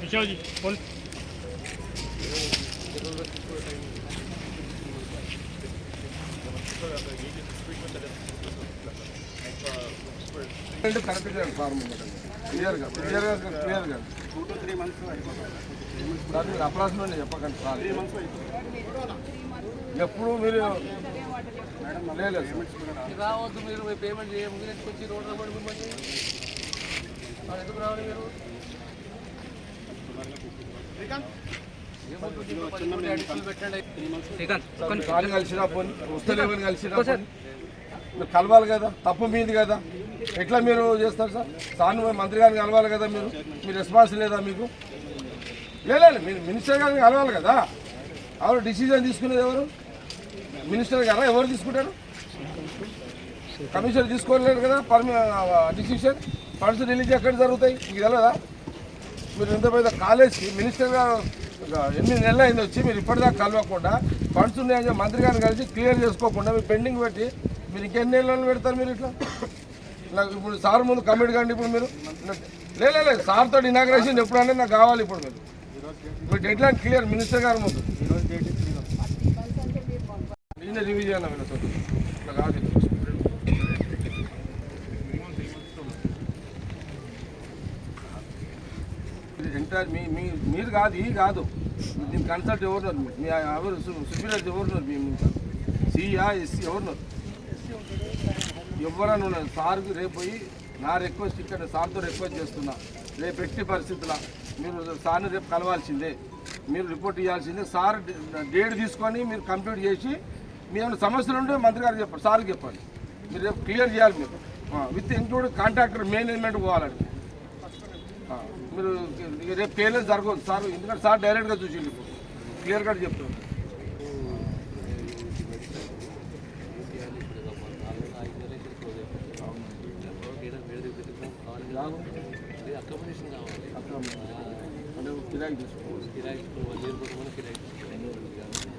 पिछाओ जी बोल ఫార్మ్ క్లియర్గా క్లియర్గా క్లియర్గా చెప్పకండి సార్. ఎప్పుడు మీరు. రావద్దు మీరు పేమెంట్ చేయము. వచ్చి రోడ్డు పడి మిమ్మల్ని మరి ఎందుకు రావాలి మీరు? కలిసినా పోనీ కలిసినా కలవాలి కదా తప్పు మీది కదా. ఎట్లా మీరు చేస్తారు సార్? సార్ మంత్రి గారిని కలవాలి కదా మీరు? మీ రెస్పాన్స్ లేదా మీకు? లేదు మీరు మినిస్టర్ గారిని కలవాలి కదా. ఎవరు డిసిజన్ తీసుకునేది ఎవరు? మినిస్టర్ గారా? ఎవరు తీసుకుంటారు? కమిషనర్ తీసుకోలేరు కదా పర్మి డిసిషన్ ఫండ్స్ రిలీజ్ ఎక్కడ జరుగుతాయి? మీకు తెలియదా మీరు ఇంత పెద్ద కాలేజ్కి మినిస్టర్ గారు ఎనిమిది నెలలు అయింది వచ్చి మీరు ఇప్పటిదాకా కలవకుండా ఫండ్స్ ఉన్నాయని మంత్రి గారిని కలిసి క్లియర్ చేసుకోకుండా మీరు పెండింగ్ పెట్టి మీరు ఇంకెన్ని నెలలు పెడతారు మీరు ఇట్లా? నాకు ఇప్పుడు సార్ ముందు కమిట్ కండి ఇప్పుడు మీరు. లేదు లేదు సార్తో ఇనాగ్రేషన్ ఎప్పుడన్నా నాకు కావాలి ఇప్పుడు మీరు. మీరు డెడ్ లైన్ క్లియర్ మినిస్టర్ గారు ముందు. నేనే రివిజన్ అన్న వీళ్ళతో? ఇట్లా కాదు ఎంటైర్ మీ మీ మీరు కాదు ఈ కాదు. దీని కన్సల్ట్ ఎవరున్నారు మీ ఎవరు? సుపీరియర్ ఎవరున్నారు మీ సియా ఎస్సీ ఎవరున్నారు ఎవరన్నా ఉన్నారు సార్కి రేపు పోయి నా రిక్వెస్ట్ ఇక్కడ సార్తో రిక్వెస్ట్ చేస్తున్నా. రేపు ఎట్టి పరిస్థితుల మీరు సార్ని రేపు కలవాల్సిందే. మీరు రిపోర్ట్ ఇవ్వాల్సిందే సార్ డేట్ తీసుకొని మీరు కంప్లీట్ చేసి మీ ఏమైనా సమస్యలు ఉంటే మంత్రి గారికి చెప్పండి సార్కి చెప్పండి. మీరు రేపు క్లియర్ చేయాలి మీరు. విత్ ఇంక్లూడ్ కాంట్రాక్టర్ మేనేజ్మెంట్ పోవాలండి మీరు రేపు పేర్లేదు జరగదు. సార్ ఎందుకంటే సార్ డైరెక్ట్గా చూసిండు ఇప్పుడు. క్లియర్ కట్ చెప్తాను అకామిడేషన్ కావాలి అంటే కిరాయి తీసుకోవాలి కిరాయి కూడా కిరాయి మీటింగ్